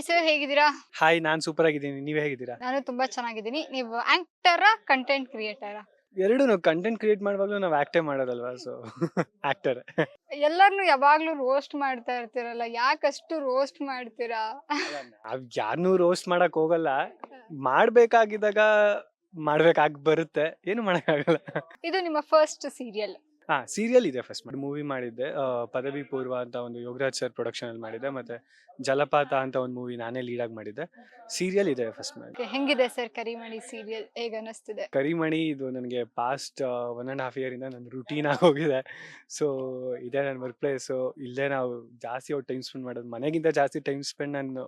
Hi sir ಹೇಗಿದ್ದೀರಾ? Hi ನಾನ್ super ಆಗಿದ್ದೀನಿ. ನೀವ್ ಹೇಗಿದ್ದೀರಾ? ನಾನು ತುಂಬಾ ಚೆನ್ನಾಗಿದ್ದೀನಿ. ನೀವು ಆಕ್ಟರ ಕಂಟೆಂಟ್ ಕ್ರಿಯೇಟರ ಎರಡು ಕಂಟೆಂಟ್ ಕ್ರಿಯೇಟ್ ಮಾಡುವಾಗಲೂ ನಾವು ಆಕ್ಟೇ ಮಾಡೋದಲ್ವಾ ಸೊ ಆಕ್ಟರ್ ಎಲ್ಲರನ್ನು ಯಾವಾಗ್ಲೂ ರೋಸ್ಟ್ ಮಾಡ್ತಾ ಇರ್ತೀರಲ್ಲ ಯಾಕಷ್ಟು ರೋಸ್ಟ್ ಮಾಡ್ತೀರಾ? ನಾವ್ ಯಾರನ್ನೂ ರೋಸ್ಟ್ ಮಾಡಕ್ ಹೋಗಲ್ಲ. ಮಾಡ್ಬೇಕಾಗಿದ್ದಾಗ ಮಾಡ್ಬೇಕಾಗ್ ಬರುತ್ತೆ. ಏನು ಮಾಡಕ್ಕಾಗಲ್ಲ. ಇದು ನಿಮ್ಮ ಫಸ್ಟ್ ಸೀರಿಯಲ್ ಹಾ ಸೀರಿಯಲ್ ಇದೆ ಫಸ್ಟ್ ಮೂವಿ ಮಾಡಿದ್ದೆ. ಆ, ಪದವಿ ಪೂರ್ವ ಅಂತ ಒಂದು ಯೋಗರಾಜ್ ಸರ್ ಪ್ರೊಡಕ್ಷನ್ ಅಲ್ಲಿ ಮಾಡಿದ್ದೆ ಮತ್ತೆ ಜಲಪಾತ ಅಂತ ಒಂದು ಮೂವಿ ನಾನೇ ಲೀಡ್ ಆಗಿ ಮಾಡಿದ್ದೆ. ಸೀರಿಯಲ್ ಇದೆ ಫಸ್ಟ್ ಮಾಡಿ. ಹೆಂಗಿದೆ ಸರ್ ಕರಿಮಣಿ ಸೀರಿಯಲ್? ಹೇಗೆ ಅನಿಸ್ತಿದೆ ಕರಿಮಣಿ ಇದು ನನಗೆ past one and half year ಇಂದ ನನ್ನ ರುಟೀನ್ ಆಗಿ ಹೋಗಿದೆ. ಸೊ ಇದೇ ನನ್ನ ವರ್ಕ್ ಪ್ಲೇಸು ಇಲ್ಲೇ ನಾವು ಜಾಸ್ತಿ ಅವ್ರು ಟೈಮ್ ಸ್ಪೆಂಡ್ ಮಾಡೋದು ಮನೆಗಿಂತ ಜಾಸ್ತಿ ಟೈಮ್ ಸ್ಪೆಂಡ್ ನಾನು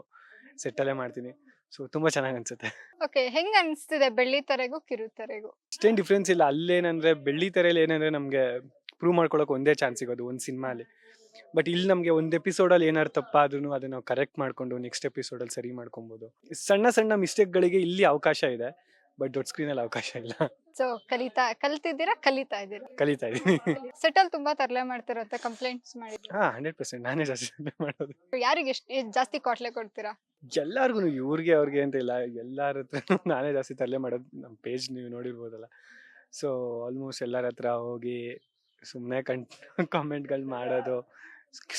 ಸೆಟ್ಟಲ್ಲೇ ಮಾಡ್ತೀನಿ. ಸೊ ತುಂಬಾ ಚೆನ್ನಾಗಿ ಅನ್ಸುತ್ತೆ. ಓಕೆ ಹೆಂಗ್ ಅನಿಸ್ತಿದೆ ಬೆಳ್ಳಿ ತರೆಗೂ ಕಿರುತೆರೆಗೂ ಅಷ್ಟೇನ್ ಡಿಫ್ರೆನ್ಸ್ ಇಲ್ಲ. ಅಲ್ಲೇನಂದ್ರೆ ಬೆಳ್ಳಿ ತೆರೆಯಲ್ಲಿ ಏನಂದ್ರೆ ನಮಗೆ ಪ್ರೂವ್ ಮಾಡ್ಕೊಳಕ್ ಒಂದೇ ಚಾನ್ಸ್ ಸಿಗೋದು ಒಂದು ಅಲ್ಲಿ ಬಟ್ ಇಲ್ಲಿ ನಮಗೆ ಒಂದು ಎಪಿಸೋಡಲ್ಲಿ ಏನಾರು ತಪ್ಪಾದ್ರೂ ಅದನ್ನ ನಾವು ಕರೆಕ್ಟ್ ಮಾಡ್ಕೊಂಡು ನೆಕ್ಸ್ಟ್ ಎಪಿಸೋಡಲ್ಲಿ ಸರಿ ಮಾಡ್ಕೊಬಹುದು ಸಣ್ಣ ಸಣ್ಣ ಮಿಸ್ಟೇಕ್ಗಳಿಗೆ ಇಲ್ಲಿ ಅವಕಾಶ ಇದೆ. ಬಟ್ ದೊಡ್ಡ ಸ್ಕ್ರೀನಲ್ಲಿ ಅವಕಾಶ ಇಲ್ಲ. ಸೊ ಕಲಿತಾ ಕಲ್ತಿದ್ದೀರಾ? ಕಲಿತಾ ಇದ್ದೀರಾ? ಕಲಿತಾ ಇದ್ದೀನಿ. ಸೆಟಲ್ ತುಂಬಾ ತರಲೆ ಮಾಡ್ತಿರತ್ತೆ ಕಂಪ್ಲೇಂಟ್ಸ್ ಮಾಡಿದ್ರು ಹಾ ಹಂಡ್ರೆಡ್ ಪರ್ಸೆಂಟ್ ನಾನೇ ಜಾಸ್ತಿ ಮಾಡೋದು. ಯಾರಿಗೆ ಎಷ್ಟು ಜಾಸ್ತಿ ಕೊಟ್ಲೆ ಕೊಡ್ತೀರಾ? ಎಲ್ಲಾರ್ಗು ಇವ್ರಿಗೆ ಅವ್ರಿಗೆ ಅಂತ ಇಲ್ಲ. ಎಲ್ಲರ ಹತ್ರ ನಾನೇ ಜಾಸ್ತಿ ತರಲೆ ಮಾಡೋದು ನಮ್ಮ ಪೇಜ್ ನೀವು ನೋಡಿರ್ಬೋದಲ್ಲ. ಸೊ ಆಲ್ಮೋಸ್ಟ್ ಎಲ್ಲರ ಹತ್ರ ಹೋಗಿ ಸುಮ್ಮನೆ ಕಣ್ ಕಾಮೆಂಟ್ಗಳು ಮಾಡೋದು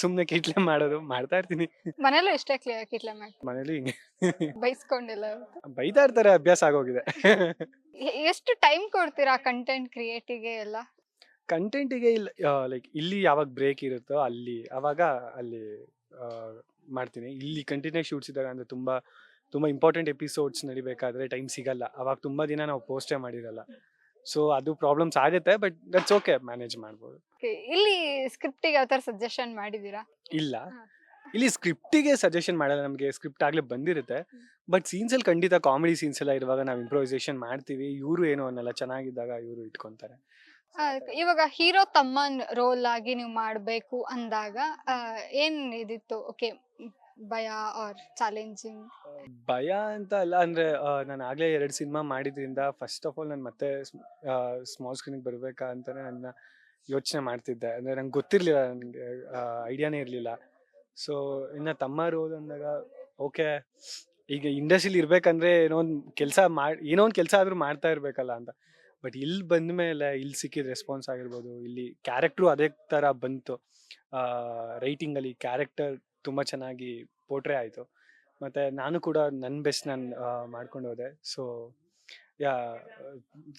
ಸುಮ್ಮನೆ ಕಿಟ್ಲೆ ಮಾಡೋದು ಮಾಡ್ತಾ ಇರ್ತೀನಿ. ಮನೇಲೂ ಎಷ್ಟೇ ಕ್ಲಿಯರ್ ಕಿಟ್ಲೆ ಮಾಡ್ತೀನಿ ಮನೇಲಿ ಹಿಂಗೆ. ಬೈಸ್ಕೊಂಡಿಲ್ಲ ಬೈತಾ ಇರ್ತಾರೆ ಅಭ್ಯಾಸ ಆಗೋಗಿದೆ. ಎಷ್ಟು ಟೈಮ್ ಕೊಡ್ತೀರಾ ಕಂಟೆಂಟ್ ಕ್ರಿಯೇಟಿಗೆ ಎಲ್ಲ? ಕಂಟೆಂಟಿಗೆ ಇಲ್ಲ ಲೈಕ್ ಇಲ್ಲಿ ಯಾವಾಗ ಬ್ರೇಕ್ ಇರುತ್ತೋ ಅಲ್ಲಿ ಅವಾಗ ಅಲ್ಲಿ ಮಾಡ್ತೀನಿ. ಇಲ್ಲಿ ಕಂಟಿನ್ಯೂ ಶೂಟ್ಸ್ ಇದ್ದಾಗ ಅಂದ್ರೆ ತುಂಬಾ ತುಂಬಾ ಇಂಪಾರ್ಟೆಂಟ್ ಎಪಿಸೋಡ್ಸ್ ನಡಿಬೇಕಾದ್ರೆ ಟೈಮ್ ಸಿಗಲ್ಲ. ಅವಾಗ ತುಂಬಾ ದಿನ ನಾವು ಪೋಸ್ಟೇ ಮಾಡಿರಲ್ಲ. ಸೊ ಅದು ಪ್ರಾಬ್ಲಮ್ಸ್ ಆಗುತ್ತೆ ಬಟ್ ದಟ್ಸ್ ಓಕೆ ಮ್ಯಾನೇಜ್ ಮಾಡ್ಬೋದು. ಇಲ್ಲಿ ಸ್ಕ್ರಿಪ್ಟಿಗೆ ಯಾವ ಥರ ಸಜೆಷನ್ ಮಾಡಿದ್ದೀರಾ? ಇಲ್ಲ. ಇಲ್ಲಿ ಸ್ಕ್ರಿಪ್ಟಿಗೆ ಸಜೆಷನ್ ಮಾಡಲ್ಲ ನಮಗೆ ಸ್ಕ್ರಿಪ್ಟ್ ಆಗಲೇ ಬಂದಿರುತ್ತೆ. ಬಟ್ ಸೀನ್ಸಲ್ಲಿ ಖಂಡಿತ ಕಾಮಿಡಿ ಸೀನ್ಸ್ ಎಲ್ಲ ಇರುವಾಗ ನಾವು ಇಂಪ್ರೋವೈಸೇಷನ್ ಮಾಡ್ತೀವಿ. ಇವರು ಏನು ಅನ್ನಲ್ಲ ಚೆನ್ನಾಗಿದ್ದಾಗ ಇವರು ಇಟ್ಕೊಂತಾರೆ. ಇವಾಗ ಹೀರೋ ತಮ್ಮನ್ ರೋಲ್ ಆಗಿ ನೀವು ಮಾಡಬೇಕು ಅಂದಾಗ ಆ, ಏನ್ ಇದಿತ್ತು? ಓಕೆ ಭಯ ಆರ್ ಚಾಲೆಂಜಿಂಗ್ ಭಯ ಅಂತ ಅಲ್ಲ ಅಂದ್ರೆ ನಾನು ಆಗ್ಲೇ ಎರಡು ಸಿನಿಮಾ ಮಾಡಿದ್ರಿಂದ ಫಸ್ಟ್ ಆಫ್ ಆಲ್ ನಾನು ಮತ್ತೆ ಸ್ಮಾಲ್ ಸ್ಕ್ರೀನಿಗೆ ಬರ್ಬೇಕಾ ಅಂತಾನೆ ನನ್ನ ಯೋಚನೆ ಮಾಡ್ತಿದ್ದೆ. ಅಂದ್ರೆ ನಂಗೆ ಗೊತ್ತಿರ್ಲಿಲ್ಲ ನನಗೆ ಐಡಿಯಾನೇ ಇರಲಿಲ್ಲ. ಸೊ ಇನ್ನ ತಮ್ಮ ರೋಲ್ ಅಂದಾಗ ಓಕೆ ಈಗ ಇಂಡಸ್ಟ್ರಿಲಿ ಇರ್ಬೇಕಂದ್ರೆ ಏನೋ ಒಂದು ಕೆಲಸ ಮಾಡಿ ಏನೋ ಒಂದು ಕೆಲಸ ಆದ್ರೂ ಮಾಡ್ತಾ ಇರ್ಬೇಕಲ್ಲ ಅಂತ. ಬಟ್ ಇಲ್ಲಿ ಬಂದ ಮೇಲೆ ಇಲ್ಲಿ ಸಿಕ್ಕಿದ ರೆಸ್ಪಾನ್ಸ್ ಆಗಿರ್ಬೋದು. ಇಲ್ಲಿ ಕ್ಯಾರೆಕ್ಟ್ರು ಅದೇ ಥರ ಬಂತು. ರೈಟಿಂಗಲ್ಲಿ ಕ್ಯಾರೆಕ್ಟರ್ ತುಂಬ ಚೆನ್ನಾಗಿ ಪೋಟ್ರೆ ಆಯಿತು. ಮತ್ತು ನಾನು ಕೂಡ ನನ್ನ ಬೆಸ್ಟ್ ನಾನು ಮಾಡ್ಕೊಂಡು ಹೋದೆ. ಸೊ ಯಾ,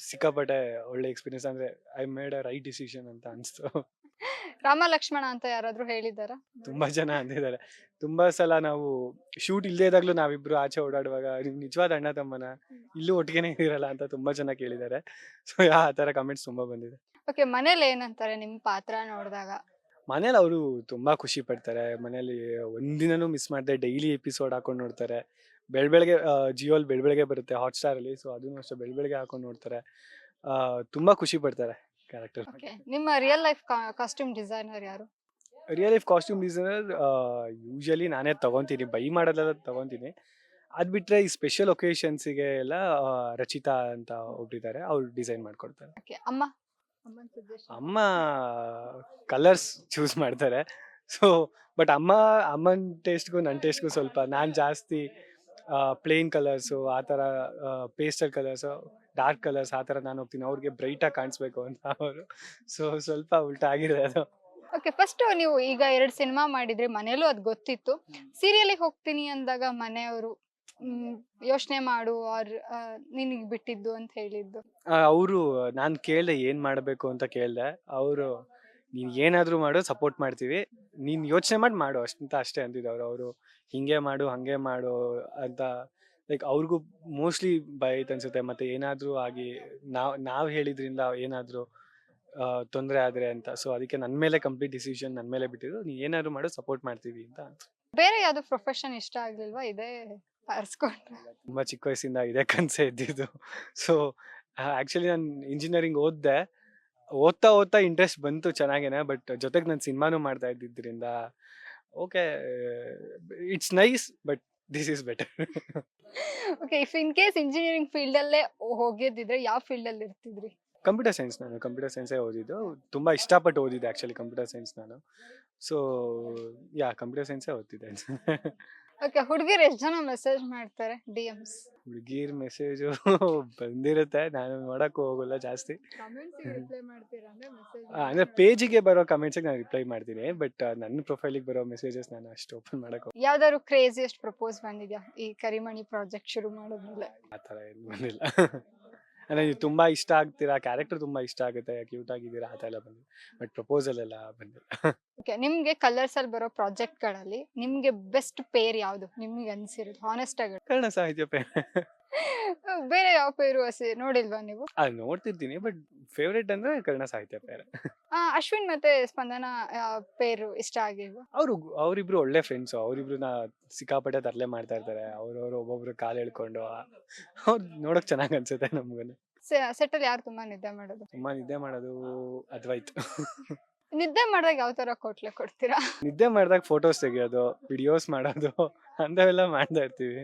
ಸಿಕ್ಕಾಪಟ್ಟೆ ಒಳ್ಳೆ ಎಕ್ಸ್ಪೀರಿಯನ್ಸ್ ಅಂದರೆ I made a right decision ಅಂತ ಅನಿಸ್ತು. ರಾಮ ಲಕ್ಷ್ಮಣ ಅಂತ ಯಾರಾದ್ರೂ ಹೇಳಿದಾರ ತುಂಬಾ ಜನ ಅಂದಿದ್ದಾರೆ. ತುಂಬಾ ಸಲ ನಾವು ಶೂಟ್ ಇಲ್ಲದೇ ಇದ್ದಾಗ್ಲೂ ನಾವಿಬ್ರು ಆಚೆ ಓಡಾಡುವಾಗ ನೀವು ನಿಜವಾದ ಅಣ್ಣ ತಮ್ಮನ? ಇಲ್ಲೂ ಒಟ್ಟಿಗೆನೇ ಇರಲ್ಲ ಅಂತ ತುಂಬಾ ಜನ ಕೇಳಿದ್ದಾರೆ. ಸೊ ಆ ತರ ಕಮೆಂಟ್ಸ್ ತುಂಬಾ ಬಂದಿದೆ. ಓಕೆ ಮನೇಲಿ ಏನಂತಾರೆ ನಿಮ್ ಪಾತ್ರ ನೋಡಿದಾಗ? ಮನೇಲಿ ಅವರು ತುಂಬಾ ಖುಷಿ ಪಡ್ತಾರೆ. ಮನೇಲಿ ಒಂದಿನೂ ಮಿಸ್ ಮಾಡದೆ ಡೈಲಿ ಎಪಿಸೋಡ್ ಹಾಕೊಂಡು ನೋಡ್ತಾರೆ. ಬೆಳ್ ಬೆಳಗ್ಗೆ ಜಿಯೋಲ್ ಬೆಳ್ ಬೆಳಗ್ಗೆ ಬರುತ್ತೆ ಹಾಟ್ ಸ್ಟಾರ್ ಅಲ್ಲಿ. ಸೊ ಅದನ್ನು ಅಷ್ಟೇ ಬೆಳ್ ಬೆಳಗ್ಗೆ ಹಾಕೊಂಡು ನೋಡ್ತಾರೆ. ಆ, ತುಂಬಾ ಖುಷಿ ಪಡ್ತಾರೆ. ಕ್ಯಾರೆಕ್ಟರ್ ಓಕೆ ನಿಮ್ಮ ರಿಯಲ್ ಲೈಫ್ ಕಾಸ್ಟ್ಯೂಮ್ ಡಿಸೈನರ್ ಯಾರು? Real life costume designer usually ನಾನೇ ತಗೊಂತೀನಿ. ಬೈ ಮಾಡೋದೆಲ್ಲ ತಗೊಂತೀನಿ. ಅದ್ ಬಿಟ್ರೆ ಈ ಸ್ಪೆಷಲ್ ಒಕೇಶನ್ಸಿಗೆ ಎಲ್ಲ ಆ, ರಚಿತಾ ಅಂತ ಒಬ್ರಿದ್ದಾರೆ ಅವ್ರು ಡಿಸೈನ್ ಮಾಡ್ಕೊಡ್ತಾರೆ. ಓಕೆ ಅಮ್ಮ? ಅಮ್ಮನ್ suggestion. ಅಮ್ಮ ಕಲರ್ಸ್ ಚೂಸ್ ಮಾಡ್ತಾರೆ. ಸೊ ಬಟ್ ಅಮ್ಮ ಅಮ್ಮನ ಟೇಸ್ಟ್ಗೂ ನನ್ನ ಟೇಸ್ಟ್ಗೂ ಸ್ವಲ್ಪ ನಾನು ಜಾಸ್ತಿ ಪ್ಲೇನ್ ಕಲರ್ಸು ಆ ಥರ ಪೇಸ್ಟಲ್ ಕಲರ್ಸು ಡಾರ್ಕ್ ಕಲರ್ಸ್ ಆ ಥರ ನಾನು ಹೋಗ್ತೀನಿ. ಅವ್ರಿಗೆ ಬ್ರೈಟಾಗಿ ಕಾಣಿಸ್ಬೇಕು ಅಂತ ಅವರು. ಸೊ ಸ್ವಲ್ಪ ಉಲ್ಟಾ ಆಗಿದೆ ಅದು. ಓಕೆ ಫಸ್ಟ್ ನೀವು ಈಗ ಎರಡು ಸಿನಿಮಾ ಮಾಡಿದ್ರೆ ಮನೇಲೂ ಅದು ಗೊತ್ತಿತ್ತು. ಸೀರಿಯಲಿಗೆ ಹೋಗ್ತೀನಿ ಅಂದಾಗ ಮನೆಯವರು ಯೋಚನೆ ಮಾಡು ಅವ್ರ ನಿನಗೆ ಬಿಟ್ಟಿದ್ದು ಅಂತ ಹೇಳಿದ್ದು. ಅವರು ನಾನು ಕೇಳಿದೆ ಏನು ಮಾಡಬೇಕು ಅಂತ ಕೇಳಿದೆ. ಅವರು ನೀನು ಏನಾದರೂ ಮಾಡು ಸಪೋರ್ಟ್ ಮಾಡ್ತೀವಿ. ನೀನು ಯೋಚನೆ ಮಾಡಿ ಮಾಡು ಅಷ್ಟಂತ ಅಷ್ಟೇ ಅಂತಿದ್ದವ್ರು ಅವರು ಹಿಂಗೆ ಮಾಡು ಹಂಗೆ ಮಾಡು ಅಂತ ಲೈಕ್ ಅವ್ರಿಗೂ ಮೋಸ್ಟ್ಲಿ ಭಯ ಅನ್ಸುತ್ತೆ. ಮತ್ತೆ ಏನಾದರೂ ಆಗಿ ನಾವು ನಾವ್ ಹೇಳಿದ್ರಿಂದ ಏನಾದ್ರೂ ತೊಂದರೆ ಆದ್ರೆ ಅಂತ. ಸೊ ಅದಕ್ಕೆ ನನ್ನ ಮೇಲೆ ಕಂಪ್ಲೀಟ್ ಡಿಸಿಷನ್ ನನ್ನ ಮೇಲೆ ಬಿಟ್ಟಿದ್ರು ನೀ ಏನಾದ್ರು ಮಾಡು ಸಪೋರ್ಟ್ ಮಾಡ್ತೀವಿ ಅಂತ ಬೇರೆ ಯಾವ್ದು ಪ್ರೊಫೆಷನ್ ಇಷ್ಟ ಆಗ್ಲಿಲ್ವಾ? ಇದೇ ಆರಿಸ್ಕೊಂಡ್ರೆ ತುಂಬಾ ಚಿಕ್ಕ ವಯಸ್ಸಿಂದ ಇದೇ ಕನ್ಸೆ ಇದ್ದಿದ್ದು. ಸೊ ಆಕ್ಚುಲಿ ನಾನು ಇಂಜಿನಿಯರಿಂಗ್ ಓದ್ದೆ. ಓದ್ತಾ ಓದ್ತಾ ಇಂಟ್ರೆಸ್ಟ್ ಬಂತು ಚೆನ್ನಾಗೇನೆ. ಬಟ್ ಜೊತೆಗೆ ನಾನು ಸಿನಿಮಾನು ಮಾಡ್ತಾ ಇದ್ದಿದ್ದರಿಂದ okay it's nice but this is better okay if in case engineering field ಅಲ್ಲೇ ಹೋಗಿದ್ದಿದ್ರೆ ಯಾವ ಫೀಲ್ಡ್ ಅಲ್ಲಿ ಇರ್ತಿದ್ರಿ? ಕಂಪ್ಯೂಟರ್ ಸೈನ್ಸ್ ನಾನು ಕಂಪ್ಯೂಟರ್ ಸೈನ್ಸೇ ಓದಿದ್ದು. ತುಂಬ ಇಷ್ಟಪಟ್ಟು ಓದಿದ್ದೆ ಆ್ಯಕ್ಚುಲಿ ಕಂಪ್ಯೂಟರ್ ಸೈನ್ಸ್ ನಾನು. ಸೊ ಯಾ ಕಂಪ್ಯೂಟರ್ ಸೈನ್ಸೇ ಓದ್ತಿದ್ದೆ. ಓಕೆ ಹುಡುಗಿರ್ ಎಷ್ಟು ಜನ ಮೆಸೇಜ್ ಮಾಡ್ತಾರೆ ಡಿಎಂಸ್ ಹುಡುಗಿರ್ ಮೆಸೇಜು ಬಂದಿರುತ್ತೆ ನಾನು ನೋಡಕ್ ಹೋಗಲ್ಲ ಜಾಸ್ತಿ. ಅಂದ್ರೆ ಮೆಸೇಜ್ ಆ, ಅಂದ್ರೆ ಪೇಜಿಗೆ ಬರೋ ಕಮೆಂಟ್ಸಿಗೆ ನಾನು ರಿಪ್ಲೈ ಮಾಡ್ತೀನಿ ಬಟ್ ನನ್ನ ಪ್ರೊಫೈಲಿಗೆ ಬರೋ ಮೆಸೇಜಸ್ ನಾನು ಅಷ್ಟು ಓಪನ್ ಮಾಡಕ್ಕೆ ಯಾವ್ದಾದ್ರು ಕ್ರೇಜಿಯಸ್ಟ್ ಪ್ರಪೋಸ್ ಬಂದಿದ್ಯಾ? ಈ ಕರಿಮಣಿ ಪ್ರಾಜೆಕ್ಟ್ ಶುರು ಮಾಡೋದ್ಮೇಲೆ. ಆ ಥರ ಏನು ಬಂದಿಲ್ಲ. ಅಂದ್ರೆ ನೀವು ತುಂಬಾ ಇಷ್ಟ ಆಗ್ತೀರಾ? ಕ್ಯಾರೆಕ್ಟರ್ ತುಂಬಾ ಇಷ್ಟ ಆಗುತ್ತೆ ಕ್ಯೂಟ್ ಆಗಿದ್ದೀರಾ? ಆ ಥರ ಎಲ್ಲ ಬಂದಿಲ್ಲ ಬಟ್ ಪ್ರಪೋಸಲ್ ಎಲ್ಲ ಬಂದಿಲ್ಲ ಓಕೆ ನಿಮ್ಗೆ ಕಲರ್ಸ್ ಅಲ್ಲಿ ಬರೋ ಪ್ರಾಜೆಕ್ಟ್ಗಳಲ್ಲಿ ನಿಮ್ಗೆ ಬೆಸ್ಟ್ ಪೇರ್ ಯಾವ್ದು? ನಿಮ್ಗೆ ಅನ್ಸಿರೋದು ಹಾನೆಸ್ಟ್ ಆಗಿ ಕನ್ನಡ ಸಾಹಿತ್ಯ ಪೇ ಬೇರೆ ಯಾವ ಪೇರು ಹಸಿ ನೋಡಿಲ್ವಾ ನೀವು? ಅದು ನೋಡ್ತಿರ್ತೀನಿ ಬಟ್ ಫೇವ್ರೇಟ್ ಅಂದ್ರೆ ಕನ್ನಡ ಸಾಹಿತ್ಯ ಪೇರ. ಆ, ಅಶ್ವಿನ್ ಮತ್ತೆ ಸ್ಪಂದನ ಆ, ಪೇರು ಇಷ್ಟ ಆಗಿಲ್ವಾ? ಅವರು ಅವರಿಬ್ರು ಒಳ್ಳೆ ಫ್ರೆಂಡ್ಸು ನಾ ಸಿಕ್ಕಾಪಟ್ಟೆ ತರಲೆ ಮಾಡ್ತಾ ಇರ್ತಾರೆ ಅವ್ರವ್ರು ಒಬ್ಬೊಬ್ರು ಕಾಲು ಎಳ್ಕೊಂಡು ಅವ್ರು ನೋಡಕ್ ಚೆನ್ನಾಗಿ ಅನ್ಸುತ್ತೆ ನಮ್ಗೂ ಸೆಟ್ ಅಲ್ಲಿ ಯಾರು ತುಂಬಾ ನಿದ್ದೆ ಮಾಡೋದು? ತುಂಬಾ ನಿದ್ದೆ ಮಾಡೋದು ಅದ್ವೈತ್. ನಿದ್ದೆ ಮಾಡಿದಾಗ ಯಾವ ತರ ಕೋಟ್ಲೆ ಕೊಡ್ತೀರಾ? ನಿದ್ದೆ ಮಾಡಿದಾಗ ಫೋಟೋಸ್ ತೆಗಿಯೋದು ವಿಡಿಯೋಸ್ ಮಾಡೋದು ಅಂಥವೆಲ್ಲ ಮಾಡ್ತಾ ಇರ್ತೀವಿ.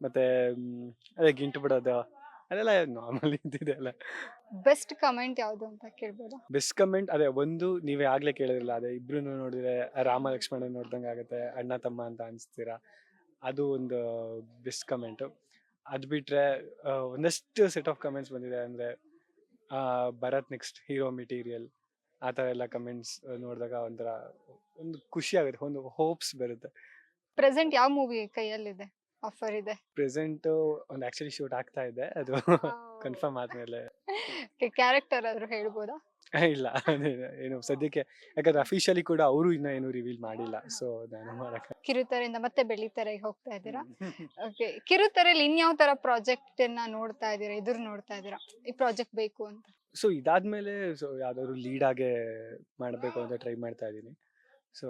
ಮತ್ತೆ ಮ್, ಅದೇ ಗಿಂಟು ಬಿಡೋದು ಅದೆಲ್ಲ ನಾರ್ಮಲ್ ಇದ್ದಿದೆ ಅಲ್ಲ. ಬೆಸ್ಟ್ ಕಮೆಂಟ್ ಯಾವುದು ಅಂತ ಕೇಳ್ಬೋದಾ? ಬೆಸ್ಟ್ ಕಮೆಂಟ್ ಅದೇ ಒಂದು ನೀವೇ ಆಗ್ಲೇ ಕೇಳಿದ್ರಲ್ಲ ಅದೇ ಇಬ್ರು ನೋಡಿದ್ರೆ ರಾಮ ಲಕ್ಷ್ಮಣ ನೋಡ್ದಂಗೆ ಆಗುತ್ತೆ ಅಣ್ಣ ತಮ್ಮ ಅಂತ ಅನಿಸ್ತೀರಾ? ಅದು ಒಂದು ಬೆಸ್ಟ್ ಕಮೆಂಟ್ ಅದು ಬಿಟ್ರೆ ಆ, ಒಂದಷ್ಟು ಸೆಟ್ ಆಫ್ ಕಮೆಂಟ್ಸ್ ಬಂದಿದೆ ಅಂದ್ರೆ ಆ, ಭರತ್ ನೆಕ್ಸ್ಟ್ ಹೀರೋ ಮೆಟೀರಿಯಲ್ ಆ ಥರ ಎಲ್ಲ ಕಮೆಂಟ್ಸ್ ನೋಡಿದಾಗ ಒಂಥರ ಒಂದು ಖುಷಿ ಆಗುತ್ತೆ ಒಂದು ಹೋಪ್ಸ್ ಬರುತ್ತೆ. ಪ್ರೆಸೆಂಟ್ ಯಾವ ಮೂವಿ ಕೈಯಲ್ಲಿದೆ? ಆಫರ್ ಇದೆ. ಪ್ರೆಸೆಂಟ್ ಒಂದು ಆಕ್ಚುಲಿ ಶೂಟ್ ಆಗ್ತಾ ಇದೆ. ಅದು ಕನ್ಫರ್ಮ್ ಆದ್ಮೇಲೆ. ಕ್ಯಾರೆಕ್ಟರ್ ಆದ್ರೂ ಹೇಳ್ಬೋದಾ? ಇಲ್ಲ ಏನು ಸದ್ಯಕ್ಕೆ ಯಾಕಂದ್ರೆ ಅಫಿಷಿಯಲಿ ಕೂಡ ಅವರು ಇನ್ನ ಏನು ರಿವೀಲ್ ಮಾಡಿಲ್ಲ. ಸೊ ನಾನು ಮಾಡಕ್ಕೆ ಕಿರುತೆರೆಯಿಂದ ಮತ್ತೆ ಬೆಳಿತೆರೆಗೆ ಹೋಗ್ತಾ ಇದ್ದೀರಾ? ಓಕೆ ಕಿರುತೆರೆಯಲ್ಲಿ ಇನ್ಯಾವ ತರ ಪ್ರಾಜೆಕ್ಟ್ ಅನ್ನ ನೋಡ್ತಾ ಇದ್ದೀರಾ ಎದುರು ನೋಡ್ತಾ ಇದ್ದೀರಾ? ಈ ಪ್ರಾಜೆಕ್ಟ್ ಬೇಕು ಅಂತ. ಸೊ ಇದಾದ್ಮೇಲೆ ಸೊ ಯಾವ್ದಾದ್ರು ಲೀಡ್ ಆಗೇ ಮಾಡಬೇಕು ಅಂತ ಟ್ರೈ ಮಾಡ್ತಾ ಇದ್ದೀನಿ. ಸೊ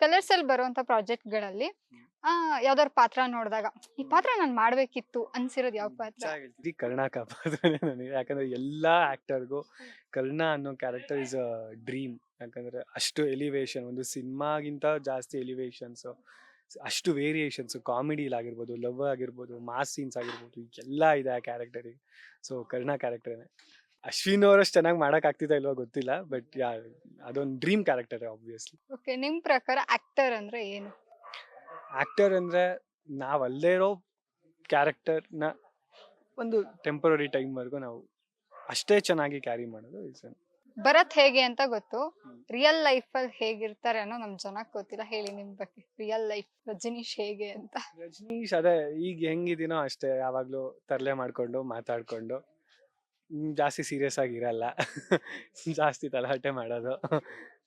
ಕಲರ್ಸ್ ಅಲ್ಲಿ ಬರುವಂತ ಪ್ರಾಜೆಕ್ಟ್ಗಳಲ್ಲಿ ಆ ಯಾವ್ದಾದ್ರು ಪಾತ್ರ ನೋಡಿದಾಗ ಈ ಪಾತ್ರ ನಾನು ಮಾಡ್ಬೇಕಿತ್ತು ಅನ್ಸಿರೋದು ಯಾವ ಪಾತ್ರ? ಇಡೀ ಕರ್ಣ ಪಾತ್ರನೇ ನನಗೆ. ಯಾಕಂದ್ರೆ ಎಲ್ಲಾ ಆಕ್ಟರ್ಗೂ ಕರ್ಣ ಅನ್ನೋ ಕ್ಯಾರೆಕ್ಟರ್ ಇಸ್ ಅ ಡ್ರೀಮ್ ಯಾಕಂದ್ರೆ ಅಷ್ಟು ಎಲಿವೇಶನ್ ಒಂದು ಸಿನಿಮಾಗಿಂತ ಜಾಸ್ತಿ ಎಲಿವೇಶನ್ಸ್ ಅಷ್ಟು ವೇರಿಯೇಷನ್ಸ್ ಕಾಮಿಡಿಲಾಗಿರ್ಬೋದು ಲವ್ ಆಗಿರ್ಬೋದು ಮಾಸ್ ಸೀನ್ಸ್ ಆಗಿರ್ಬೋದು ಎಲ್ಲ ಇದೆ ಆ ಕ್ಯಾರೆಕ್ಟರಿಗೆ ಸೊ ಕರ್ಣ ಕ್ಯಾರೆಕ್ಟರ್ನೇ ಅಶ್ವಿನ್ ಅವರಷ್ಟು ಚೆನ್ನಾಗಿ ಮಾಡಕ್ ಆಗ್ತಿದೆ ಇಲ್ವಾ ಗೊತ್ತಿಲ್ಲ ಬಟ್ ಯಾ ಅದೊಂದು ಡ್ರೀಮ್ ಕ್ಯಾರೆಕ್ಟರ್ ಆಬ್ವಿಯಸ್ಲಿ ಓಕೆ ನಿಮ್ಮ ಪ್ರಕಾರ ಆಕ್ಟರ್ ಅಂದ್ರೆ ಏನು? ಆಕ್ಟರ್ ಅಂದ್ರೆ ನಾವು ಅಲ್ಲೇ ಇರೋ ಕ್ಯಾರೆಕ್ಟರ್ನ ಒಂದು ಟೆಂಪರರಿ ಟೈಮ್ವರೆಗೂ ನಾವು ಅಷ್ಟೇ ಚೆನ್ನಾಗಿ ಕ್ಯಾರಿ ಮಾಡೋದು an- ಭರತ್ ಹೇಗೆ ಅಂತ ಗೊತ್ತು. ರಿಯಲ್ ಲೈಫ್ ಅಲ್ಲಿ ಹೇಗಿರ್ತಾರೆ ಅನ್ನೋ ನಮ್ ಜನಕ್ ಗೊತ್ತಿಲ್ಲ. ಹೇಳಿ ನಿಮ್ ಬಗ್ಗೆ. ರಿಯಲ್ ಲೈಫ್ ರಜನೀಶ್ ಹೇಗೆ ಅಂತ. ರಜನೀಶ್ ಅದೇ ಈಗ ಹೆಂಗಿದೀನೋ ಅಷ್ಟೇ ಯಾವಾಗ್ಲೂ ತರಲೆ ಮಾಡ್ಕೊಂಡು ಮಾತಾಡ್ಕೊಂಡು. ಜಾಸ್ತಿ ಸೀರಿಯಸ್ ಆಗಿ ಇರಲ್ಲ ಜಾಸ್ತಿ ತಲಾಟೆ ಮಾಡೋದು.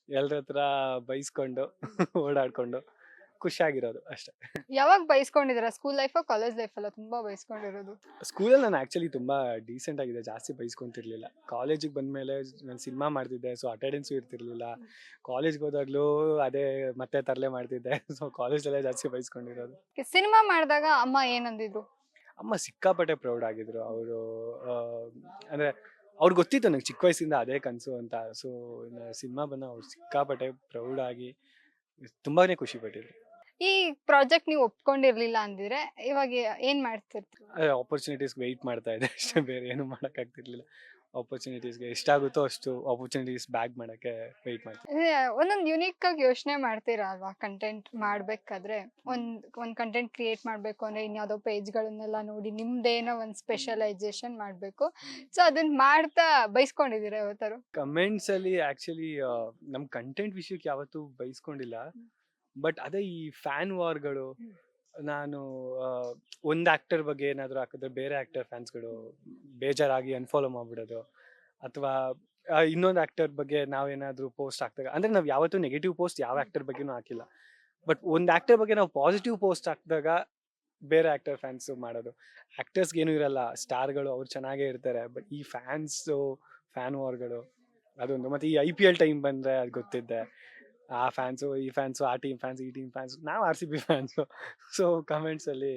ಎಲ್ರ ಹತ್ರ ಬೈಸ್ಕೊಂಡು ಓಡಾಡ್ಕೊಂಡು ಖುಷಿಯಾಗಿರೋದು ಅಷ್ಟೇ. ಯಾವಾಗ ಬೈಸ್ಕೊಂಡಿದ್ದೀರಾ ಸ್ಕೂಲ್ ಲೈಫ್ ಕಾಲೇಜ್ ಲೈಫ್ ಅಲ್ಲ? ತುಂಬಾ ಬೈಸ್ಕೊಂಡಿರೋದು. ಸ್ಕೂಲಲ್ಲಿ ನಾನು ಆ್ಯಕ್ಚುಲಿ ತುಂಬ ಡೀಸೆಂಟ್ ಆಗಿದೆ. ಜಾಸ್ತಿ ಬೈಸ್ಕೊಂತಿರ್ಲಿಲ್ಲ. ಕಾಲೇಜಿಗೆ ಬಂದಮೇಲೆ ನಾನು ಸಿನಿಮಾ ಮಾಡ್ತಿದ್ದೆ ಸೊ ಅಟೆಂಡೆನ್ಸು ಇರ್ತಿರ್ಲಿಲ್ಲ. ಕಾಲೇಜ್ಗೆ ಹೋದಾಗ್ಲೂ ಅದೇ ಮತ್ತೆ ತರಲೆ ಮಾಡ್ತಿದ್ದೆ. ಸೊ ಕಾಲೇಜಲ್ಲೇ ಜಾಸ್ತಿ ಬೈಸ್ಕೊಂಡಿರೋದು. ಸಿನಿಮಾ ಮಾಡಿದಾಗ ಅಮ್ಮ ಏನಂದಿದ್ರು? ಅಮ್ಮ ಸಿಕ್ಕಾಪಟ್ಟೆ ಪ್ರೌಡ್ ಆಗಿದ್ರು ಅವರು. ಅಂದರೆ ಅವ್ರಿಗೆ ಗೊತ್ತಿತ್ತು ನಂಗೆ ಚಿಕ್ಕ ವಯಸ್ಸಿಂದ ಅದೇ ಕನಸು ಅಂತ. ಸೊ ಸಿನಿಮಾ ಬಂದ ಅವ್ರು ಸಿಕ್ಕಾಪಟ್ಟೆ ಪ್ರೌಡ್ ಆಗಿ ತುಂಬಾ ಖುಷಿ ಪಟ್ಟಿದ್ರು. ಈ ಪ್ರಾಜೆಕ್ಟ್ ನೀವು ಒಪ್ಕೊಂಡಿರ್ಲಿಲ್ಲ ಅಂದಿದ್ರೆ ಇವಾಗ ಏನ್ ಮಾಡ್ತಿರ್ತೀವಿ ಆಪರ್ಚುನಿಟೀಸ್ ವೆಯ್ಟ್ ಮಾಡ್ತಾ ಇದ್ದೆ ಅಷ್ಟೇ ಬೇರೆ ಏನು ಮಾಡೋಕ್ಕಾಗ್ತಿರ್ಲಿಲ್ಲ. ಆಪರ್ಚುನಿಟೀಸ್ಗೆ ಎಷ್ಟಾಗುತ್ತೋ ಅಷ್ಟು ಆಪರ್ಚುನಿಟೀಸ್ ಬ್ಯಾಗ್ ಮಾಡೋಕ್ಕೆ ವೆಯ್ಟ್ ಮಾಡ್ತೀನಿ ಒಂದೊಂದು ಯುನಿಕ್ ಆಗಿ ಯೋಚನೆ ಮಾಡ್ತೀರಾ ಅಲ್ವಾ ಕಂಟೆಂಟ್ ಮಾಡ್ಬೇಕಾದ್ರೆ? ಒಂದ್ ಒಂದ್ ಕಂಟೆಂಟ್ ಕ್ರಿಯೇಟ್ ಮಾಡ್ಬೇಕು ಅಂದ್ರೆ ಇನ್ಯಾವುದೋ ಪೇಜ್ಗಳನ್ನೆಲ್ಲ ನೋಡಿ ನಿಮ್ದೇನೋ ಒಂದ್ ಸ್ಪೆಷಲೈಸೇಷನ್ ಮಾಡ್ಬೇಕು. ಸೊ ಅದನ್ನ ಮಾಡ್ತಾ ಬೈಸ್ಕೊಂಡಿದ್ದೀರಾ ಯಾವತ್ತಾರು? ಕಮೆಂಟ್ಸ್ ಅಲ್ಲಿ ಆಕ್ಚುಲಿ ನಮ್ ಕಂಟೆಂಟ್ ವಿಷಯಕ್ಕೆ ಯಾವತ್ತೂ ಬೈಸ್ಕೊಂಡಿಲ್ಲ. ಬಟ್ ಅದೇ ಈ ಫ್ಯಾನ್ ವಾರ್ಗಳು ನಾನು ಒಂದು ಆಕ್ಟರ್ ಬಗ್ಗೆ ಏನಾದರೂ ಹಾಕಿದ್ರೆ ಬೇರೆ ಆಕ್ಟರ್ ಫ್ಯಾನ್ಸ್ಗಳು ಬೇಜಾರಾಗಿ ಅನ್ಫಾಲೋ ಮಾಡ್ಬಿಡೋದು. ಅಥವಾ ಇನ್ನೊಂದು ಆಕ್ಟರ್ ಬಗ್ಗೆ ನಾವೇನಾದರೂ ಪೋಸ್ಟ್ ಹಾಕ್ದಾಗ, ಅಂದ್ರೆ ನಾವು ಯಾವತ್ತೂ ನೆಗೆಟಿವ್ ಪೋಸ್ಟ್ ಯಾವ ಆಕ್ಟರ್ ಬಗ್ಗೆನೂ ಹಾಕಿಲ್ಲ. ಬಟ್ ಒಂದು ಆಕ್ಟರ್ ಬಗ್ಗೆ ನಾವು ಪಾಸಿಟಿವ್ ಪೋಸ್ಟ್ ಹಾಕಿದಾಗ ಬೇರೆ ಆಕ್ಟರ್ ಫ್ಯಾನ್ಸ್ ಮಾಡೋದು. ಆಕ್ಟರ್ಸ್ಗೆ ಏನೂ ಇರಲ್ಲ ಸ್ಟಾರ್ಗಳು ಅವ್ರು ಚೆನ್ನಾಗೇ ಇರ್ತಾರೆ ಬಟ್ ಈ ಫ್ಯಾನ್ಸು ಫ್ಯಾನ್ ವಾರ್ಗಳು ಅದೊಂದು. ಮತ್ತೆ ಈ ಐ ಪಿ ಎಲ್ ಟೈಮ್ ಬಂದರೆ ಅದು ಗೊತ್ತಿದ್ದೆ. ಆ ಫ್ಯಾನ್ಸು ಈ ಫ್ಯಾನ್ಸು ಆ ಟೀಮ್ ಫ್ಯಾನ್ಸ್ ಈ ಟೀಮ್ ಫ್ಯಾನ್ಸ್ ನಾವು R C B fans so comments ಅಲ್ಲಿ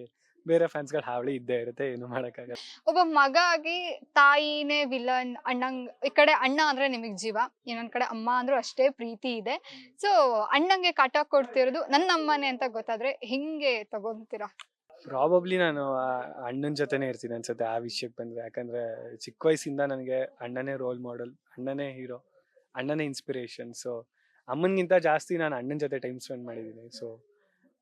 ಬೇರೆ ಫ್ಯಾನ್ಸ್ಗಳ ಹಾವಳಿ ಇದ್ದೇ ಇರುತ್ತೆ ಏನು ಮಾಡೋಕ್ಕಾಗಲ್ಲ ಒಬ್ಬ ಮಗ ಆಗಿ ತಾಯಿನೇ ವಿಲನ್ ಅಣ್ಣಂಗ್ ಈ ಕಡೆ ಅಣ್ಣ ಅಂದ್ರೆ ನಿಮಗೆ ಜೀವ ಇನ್ನೊಂದ್ ಕಡೆ ಅಮ್ಮ ಅಂದ್ರೂ ಅಷ್ಟೇ ಪ್ರೀತಿ ಇದೆ ಸೊ ಅಣ್ಣಂಗೆ ಕಾಟ ಕೊಡ್ತಿರೋದು ನನ್ನ ಅಮ್ಮನೇ ಅಂತ ಗೊತ್ತಾದ್ರೆ ಹಿಂಗೆ ತಗೊಂತೀರಾ ಪ್ರಾಬಬ್ಲಿ ನಾನು ಅಣ್ಣನ ಜೊತೆನೇ ಇರ್ತೀನಿ ಅನ್ಸುತ್ತೆ ಆ ವಿಷಯಕ್ಕೆ ಬಂದ್ರೆ ಯಾಕಂದ್ರೆ ಚಿಕ್ಕ ವಯಸ್ಸಿಂದ ನನಗೆ ಅಣ್ಣನೇ ರೋಲ್ ಮಾಡೆಲ್ ಅಣ್ಣನೇ ಹೀರೋ ಅಣ್ಣನೇ ಇನ್ಸ್ಪಿರೇಷನ್ ಸೊ ಅಮ್ಮನಿಗಿಂತ ಜಾಸ್ತಿ ನಾನು ಅಣ್ಣನ ಜೊತೆ ಟೈಮ್ ಸ್ಪೆಂಡ್ ಮಾಡಿದ್ದೀನಿ. ಸೊ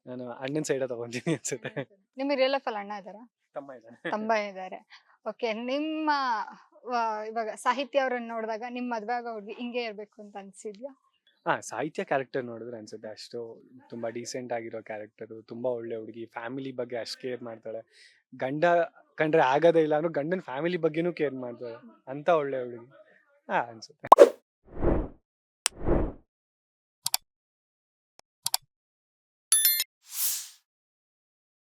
ನಾನು ಅಣ್ಣನ ಸೈಡ ತಗೊಂತೀನಿ ಅನ್ಸುತ್ತೆ. ನಿಮ್ಮ ರಿಯಲ್ ಲೈಫ್ ಅಲ್ಲಿ ಅಣ್ಣ ಇದಾರ ತಮ್ಮ ಇದ್ದಾನೆ ತಂಬ ಇದ್ದಾರೆ. ಓಕೆ ನಿಮ್ಮ ಇವಾಗ ಸಾಹಿತ್ಯ ಅವ್ರನ್ನ ನೋಡಿದಾಗ ನಿಮ್ ಮದ್ವೆ ಆಗೋ ಹುಡ್ಗಿ ಹಿಂಗೆ ಇರ್ಬೇಕು ಅಂತ ಅನ್ಸಿದ್ಯಾ? ಹಾ ಸಾಹಿತ್ಯ ಕ್ಯಾರೆಕ್ಟರ್ ನೋಡಿದ್ರೆ ಅನ್ಸುತ್ತೆ. ಅಷ್ಟು ತುಂಬಾ ಡೀಸೆಂಟ್ ಆಗಿರೋ ಕ್ಯಾರೆಕ್ಟರು ತುಂಬಾ ಒಳ್ಳೆ ಹುಡುಗಿ ಫ್ಯಾಮಿಲಿ ಬಗ್ಗೆ ಅಷ್ಟು ಕೇರ್ ಮಾಡ್ತಾಳೆ. ಗಂಡ ಕಂಡ್ರೆ ಆಗೋದೇ ಇಲ್ಲ ಅಂದ್ರೆ ಗಂಡನ ಫ್ಯಾಮಿಲಿ ಬಗ್ಗೆನೂ ಕೇರ್ ಮಾಡ್ತಾಳೆ. ಅಂತ ಒಳ್ಳೆ ಹುಡುಗಿ. ಹಾ ಅನ್ಸುತ್ತೆ.